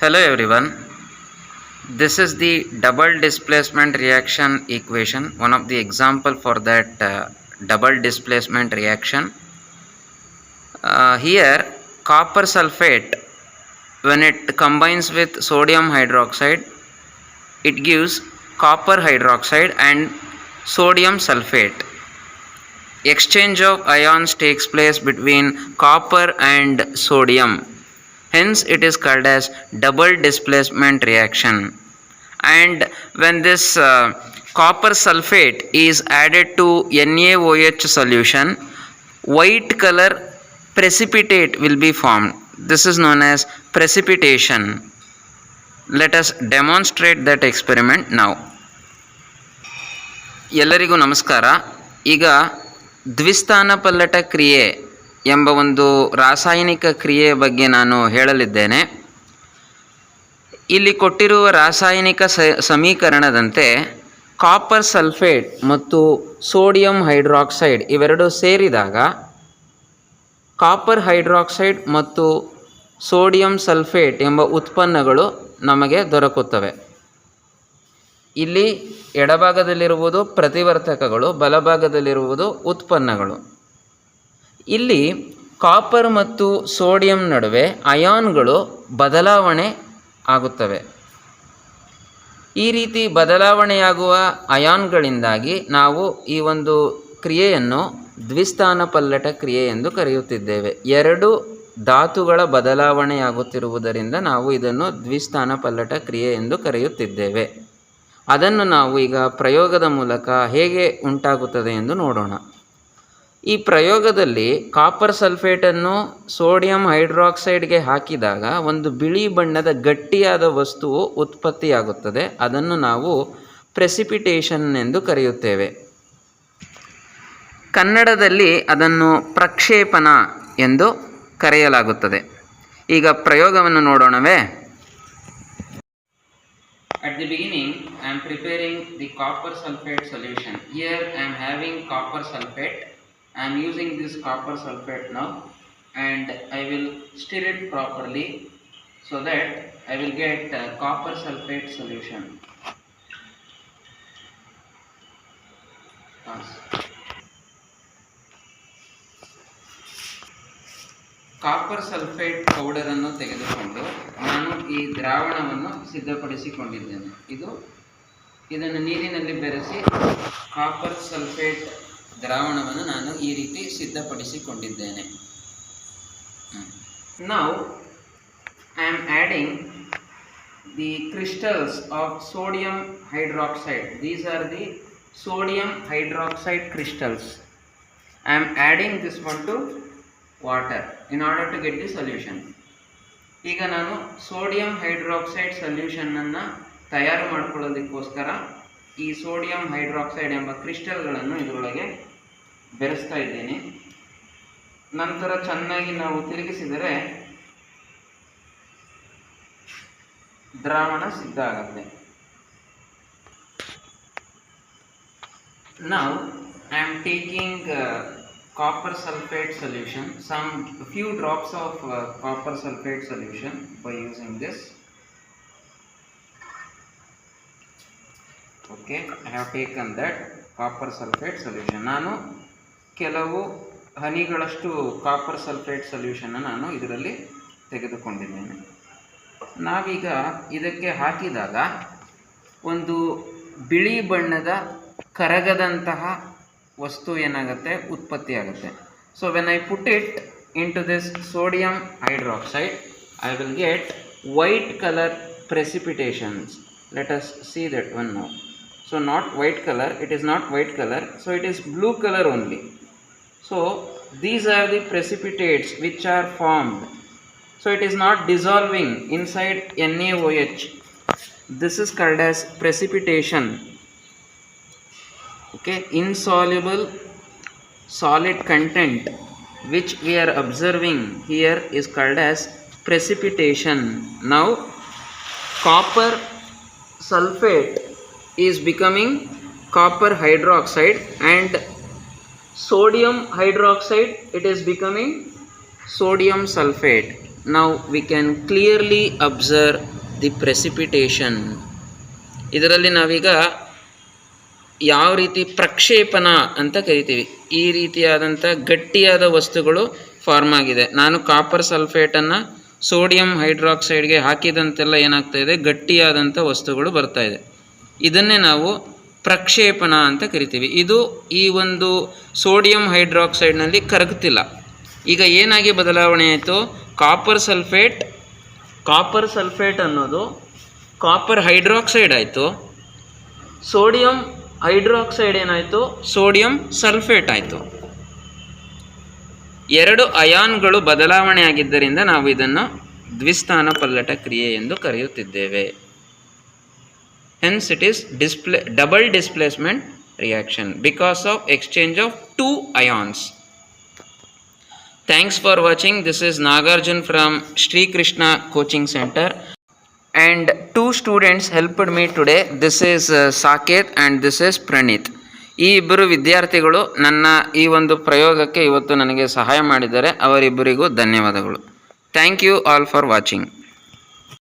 Hello everyone. This is the double displacement reaction equation, one of the example for that uh, double displacement reaction. Uh, here copper sulfate when it combines with sodium hydroxide it gives copper hydroxide and sodium sulfate. Exchange of ions takes place between copper and sodium hence it is called as double displacement reaction and when this uh, copper sulfate is added to NaOH solution white color precipitate will be formed this is known as precipitation let us demonstrate that experiment now ಎಲ್ಲರಿಗೂ ನಮಸ್ಕಾರ ಈಗ ದ್ವಿಸ್ಥಾನ ಪಲ್ಲಟ ಕ್ರಿಯೆ ಎಂಬ ಒಂದು ರಾಸಾಯನಿಕ ಕ್ರಿಯೆಯ ಬಗ್ಗೆ ನಾನು ಹೇಳಲಿದ್ದೇನೆ. ಇಲ್ಲಿ ಕೊಟ್ಟಿರುವ ರಾಸಾಯನಿಕ ಸಮೀಕರಣದಂತೆ ಕಾಪರ್ ಸಲ್ಫೇಟ್ ಮತ್ತು ಸೋಡಿಯಂ ಹೈಡ್ರಾಕ್ಸೈಡ್ ಇವೆರಡು ಸೇರಿದಾಗ ಕಾಪರ್ ಹೈಡ್ರಾಕ್ಸೈಡ್ ಮತ್ತು ಸೋಡಿಯಂ ಸಲ್ಫೇಟ್ ಎಂಬ ಉತ್ಪನ್ನಗಳು ನಮಗೆ ದೊರಕುತ್ತವೆ. ಇಲ್ಲಿ ಎಡಭಾಗದಲ್ಲಿರುವುದು ಪ್ರತಿವರ್ತಕಗಳು, ಬಲಭಾಗದಲ್ಲಿರುವುದು ಉತ್ಪನ್ನಗಳು. ಇಲ್ಲಿ ಕಾಪರ್ ಮತ್ತು ಸೋಡಿಯಂ ನಡುವೆ ಅಯಾನ್ಗಳು ಬದಲಾವಣೆ ಆಗುತ್ತವೆ. ಈ ರೀತಿ ಬದಲಾವಣೆಯಾಗುವ ಅಯಾನ್ಗಳಿಂದಾಗಿ ನಾವು ಈ ಒಂದು ಕ್ರಿಯೆಯನ್ನು ದ್ವಿಸ್ಥಾನ ಪಲ್ಲಟ ಕ್ರಿಯೆ ಎಂದು ಕರೆಯುತ್ತಿದ್ದೇವೆ. ಎರಡು ಧಾತುಗಳ ಬದಲಾವಣೆಯಾಗುತ್ತಿರುವುದರಿಂದ ನಾವು ಇದನ್ನು ದ್ವಿಸ್ಥಾನ ಪಲ್ಲಟ ಕ್ರಿಯೆ ಎಂದು ಕರೆಯುತ್ತಿದ್ದೇವೆ. ಅದನ್ನು ನಾವು ಈಗ ಪ್ರಯೋಗದ ಮೂಲಕ ಹೇಗೆ ಉಂಟಾಗುತ್ತದೆ ಎಂದು ನೋಡೋಣ. ಈ ಪ್ರಯೋಗದಲ್ಲಿ ಕಾಪರ್ ಸಲ್ಫೇಟನ್ನು ಸೋಡಿಯಂ ಹೈಡ್ರಾಕ್ಸೈಡ್ಗೆ ಹಾಕಿದಾಗ ಒಂದು ಬಿಳಿ ಬಣ್ಣದ ಗಟ್ಟಿಯಾದ ವಸ್ತುವು ಉತ್ಪತ್ತಿಯಾಗುತ್ತದೆ ಅದನ್ನು ನಾವು ಪ್ರೆಸಿಪಿಟೇಷನ್ ಎಂದು ಕರೆಯುತ್ತೇವೆ ಕನ್ನಡದಲ್ಲಿ ಅದನ್ನು ಪ್ರಕ್ಷೇಪಣ ಎಂದು ಕರೆಯಲಾಗುತ್ತದೆ ಈಗ ಪ್ರಯೋಗವನ್ನು ನೋಡೋಣವೇ At the beginning, I am preparing the copper sulfate solution. Here I am having copper sulfate. I am using this copper sulfate now and I will stir it properly so that I will get uh, copper sulfate solution. Pass. Copper sulphate ಪೌಡರನ್ನು ತೆಗೆದುಕೊಂಡು ನಾನು ಈ ದ್ರಾವಣವನ್ನು ಸಿದ್ಧಪಡಿಸಿಕೊಂಡಿದ್ದೇನೆ ಇದು ಇದನ್ನು ನೀರಿನಲ್ಲಿ ಬೆರೆಸಿ copper sulphate ದ್ರಾವಣವನ್ನು ನಾನು ಈ ರೀತಿ ಸಿದ್ಧಪಡಿಸಿಕೊಂಡಿದ್ದೇನೆ. ನಾವು I am adding the crystals of sodium hydroxide these are the sodium hydroxide crystals I am adding this one to water in order to get the solution ಈಗ ನಾನು ಸೋಡಿಯಂ ಹೈಡ್ರಾಕ್ಸೈಡ್ ಸೊಲ್ಯೂಷನನ್ನು ತಯಾರು ಮಾಡ್ಕೊಳ್ಳೋದಕ್ಕೋಸ್ಕರ ಈ ಸೋಡಿಯಂ ಹೈಡ್ರಾಕ್ಸೈಡ್ ಎಂಬ ಕ್ರಿಸ್ಟಲ್ಗಳನ್ನು ಇದರೊಳಗೆ ಬೆರೆಸ್ತಾ ಇದ್ದೇನೆ. ನಂತರ ಚೆನ್ನಾಗಿ ನಾವು ತಿರುಗಿಸಿದರೆ ದ್ರಾವಣ ಸಿದ್ಧ ಆಗುತ್ತೆ. ನಾವು I am taking copper sulphate solution some few drops of copper sulphate solution by using this okay I have taken that copper sulphate solution ನಾನು ಕೆಲವು ಹನಿಗಳಷ್ಟು ಕಾಪರ್ ಸಲ್ಫೇಟ್ ಸೊಲ್ಯೂಷನ್ನ ನಾನು ಇದರಲ್ಲಿ ತೆಗೆದುಕೊಂಡಿದ್ದೇನೆ. ನಾವೀಗ ಇದಕ್ಕೆ ಹಾಕಿದಾಗ ಒಂದು ಬಿಳಿ ಬಣ್ಣದ ಕರಗದಂತಹ ವಸ್ತು ಏನಾಗುತ್ತೆ? ಉತ್ಪತ್ತಿ ಆಗುತ್ತೆ. So when I put it into this sodium hydroxide I will get white colour precipitations let us see that one no so not white color it is not white color. So it is blue color only. So these are the precipitates which are formed. So it is not dissolving inside NaOH this is called as precipitation. Okay? Insoluble solid content which we are observing here is called as precipitation. Now copper sulfate is becoming copper hydroxide and sodium hydroxide, it is becoming sodium sulfate. ನಾವು we can clearly observe the precipitation ಇದರಲ್ಲಿ ನಾವೀಗ ಯಾವ ರೀತಿ ಪ್ರಕ್ಷೇಪಣ ಅಂತ ಕರಿತೀವಿ. ಈ ರೀತಿಯಾದಂಥ ಗಟ್ಟಿಯಾದ ವಸ್ತುಗಳು ಫಾರ್ಮ್ ಆಗಿದೆ. ನಾನು ಕಾಪರ್ ಸಲ್ಫೇಟನ್ನು ಸೋಡಿಯಂ ಹೈಡ್ರಾಕ್ಸೈಡ್ಗೆ ಹಾಕಿದಂತೆಲ್ಲ ಏನಾಗ್ತಾ ಇದೆ? ಗಟ್ಟಿಯಾದಂಥ ವಸ್ತುಗಳು ಬರ್ತಾ ಇದೆ. ಇದನ್ನೇ ನಾವು ಪ್ರಕ್ಷೇಪಣ ಅಂತ ಕರಿತೀವಿ. ಇದು ಈ ಒಂದು ಸೋಡಿಯಂ ಹೈಡ್ರಾಕ್ಸೈಡ್ನಲ್ಲಿ ಕರಗುತ್ತಿಲ್ಲ. ಈಗ ಏನಾಗಿ ಬದಲಾವಣೆ ಆಯಿತು? ಕಾಪರ್ ಸಲ್ಫೇಟ್ ಕಾಪರ್ ಸಲ್ಫೇಟ್ ಅನ್ನೋದು ಕಾಪರ್ ಹೈಡ್ರಾಕ್ಸೈಡ್ ಆಯಿತು. ಸೋಡಿಯಂ ಹೈಡ್ರಾಕ್ಸೈಡ್ ಏನಾಯಿತು? ಸೋಡಿಯಂ ಸಲ್ಫೇಟ್ ಆಯಿತು. ಎರಡು ಅಯಾನ್ಗಳು ಬದಲಾವಣೆಯಾಗಿದ್ದರಿಂದ ನಾವು ಇದನ್ನು ದ್ವಿಸ್ಥಾನ ಪಲ್ಲಟ ಕ್ರಿಯೆ ಎಂದು ಕರೆಯುತ್ತಿದ್ದೇವೆ. Hence it is display, double displacement reaction because of exchange of two ions. Thanks for watching. This is Nagarjun from shri Krishna Coaching Center. And two students helped me today. This is uh, Saket and this is Pranit. ಈ ಇಬ್ಬರು ವಿದ್ಯಾರ್ಥಿಗಳು ನನ್ನ ಈ ಒಂದು ಪ್ರಯೋಗಕ್ಕೆ ಇವತ್ತು ನನಗೆ ಸಹಾಯ ಮಾಡಿದ್ದಾರೆ ಅವರಿಬ್ಬರಿಗೂ ಧನ್ಯವಾದಗಳು thank you all for watching